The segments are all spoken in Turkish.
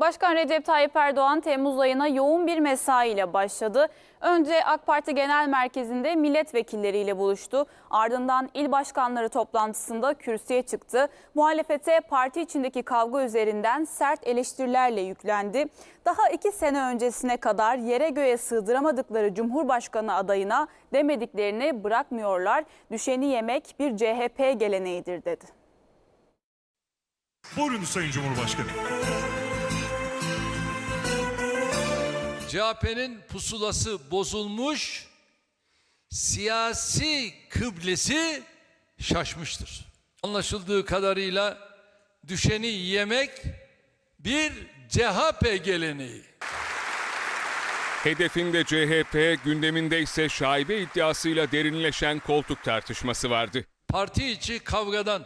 Başkan Recep Tayyip Erdoğan Temmuz ayına yoğun bir mesaiyle başladı. Önce AK Parti Genel Merkezi'nde milletvekilleriyle buluştu. Ardından il başkanları toplantısında kürsüye çıktı. Muhalefete parti içindeki kavga üzerinden sert eleştirilerle yüklendi. Daha iki sene öncesine kadar yere göğe sığdıramadıkları Cumhurbaşkanı adayına demediklerini bırakmıyorlar. Düşeni yemek bir CHP geleneğidir dedi. Buyurunuz Sayın Cumhurbaşkanı. CHP'nin pusulası bozulmuş, siyasi kıblesi şaşmıştır. Anlaşıldığı kadarıyla düşeni yemek bir CHP geleneği. Hedefinde CHP, gündeminde ise şaibe iddiasıyla derinleşen koltuk tartışması vardı. Parti içi kavgadan,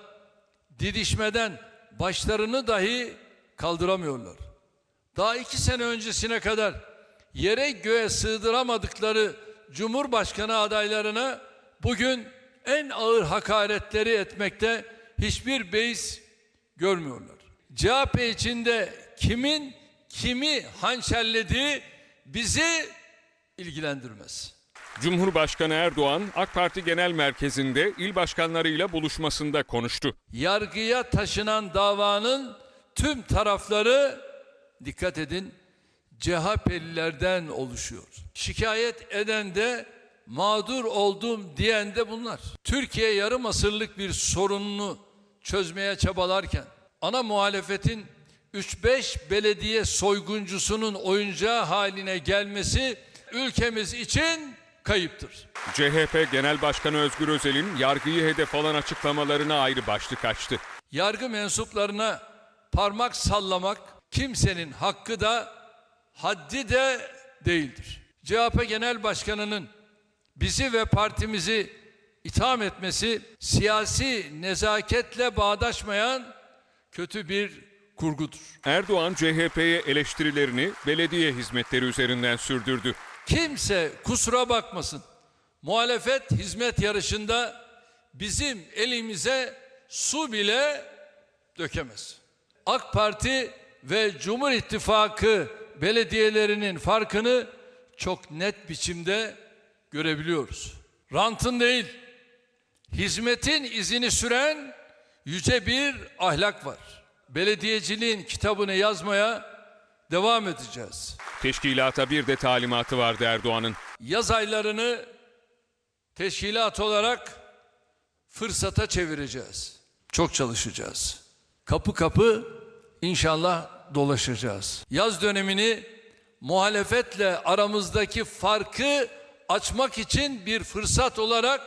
didişmeden başlarını dahi kaldıramıyorlar. Daha iki sene öncesine kadar yere göğe sığdıramadıkları Cumhurbaşkanı adaylarına bugün en ağır hakaretleri etmekte hiçbir beis görmüyorlar. CHP içinde kimin kimi hançerlediği bizi ilgilendirmez. Cumhurbaşkanı Erdoğan, AK Parti Genel Merkezi'nde il başkanlarıyla buluşmasında konuştu. yargıya taşınan davanın tüm tarafları dikkat edin CHP'lilerden oluşuyor. Şikayet eden de mağdur oldum diyen de bunlar. Türkiye yarım asırlık bir sorununu çözmeye çabalarken ana muhalefetin 3-5 belediye soyguncusunun oyuncağı haline gelmesi ülkemiz için kayıptır. CHP Genel Başkanı Özgür Özel'in yargıyı hedef alan açıklamalarına ayrı başlık açtı. yargı mensuplarına parmak sallamak kimsenin hakkı da haddi de değildir. CHP Genel Başkanı'nın bizi ve partimizi itham etmesi siyasi nezaketle bağdaşmayan kötü bir kurgudur. Erdoğan CHP'ye eleştirilerini belediye hizmetleri üzerinden sürdürdü. Kimse kusura bakmasın. Muhalefet hizmet yarışında bizim elimize su bile dökemez. AK Parti ve Cumhur İttifakı belediyelerinin farkını çok net biçimde görebiliyoruz. Rantın değil, hizmetin izini süren yüce bir ahlak var. Belediyeciliğin kitabını yazmaya devam edeceğiz. Teşkilata bir de talimatı vardı Erdoğan'ın. yaz aylarını teşkilat olarak fırsata çevireceğiz. Çok çalışacağız. Kapı kapı inşallah dolaşacağız. Yaz dönemini muhalefetle aramızdaki farkı açmak için bir fırsat olarak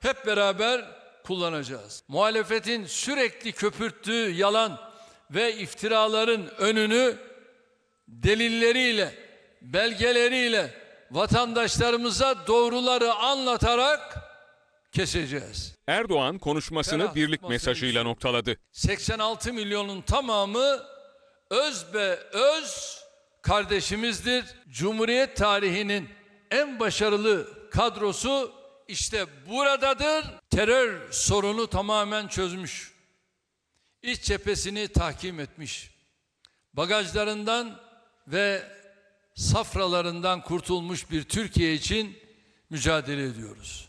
hep beraber kullanacağız. Muhalefetin sürekli köpürttüğü yalan ve iftiraların önünü delilleriyle, belgeleriyle vatandaşlarımıza doğruları anlatarak keseceğiz. Erdoğan konuşmasını Ferah birlik mesajıyla noktaladı. 86 milyonun tamamı öz be öz kardeşimizdir. Cumhuriyet tarihinin en başarılı kadrosu işte buradadır. Terör sorunu tamamen çözmüş. İç cephesini tahkim etmiş. Bagajlarından ve safralarından kurtulmuş bir Türkiye için mücadele ediyoruz.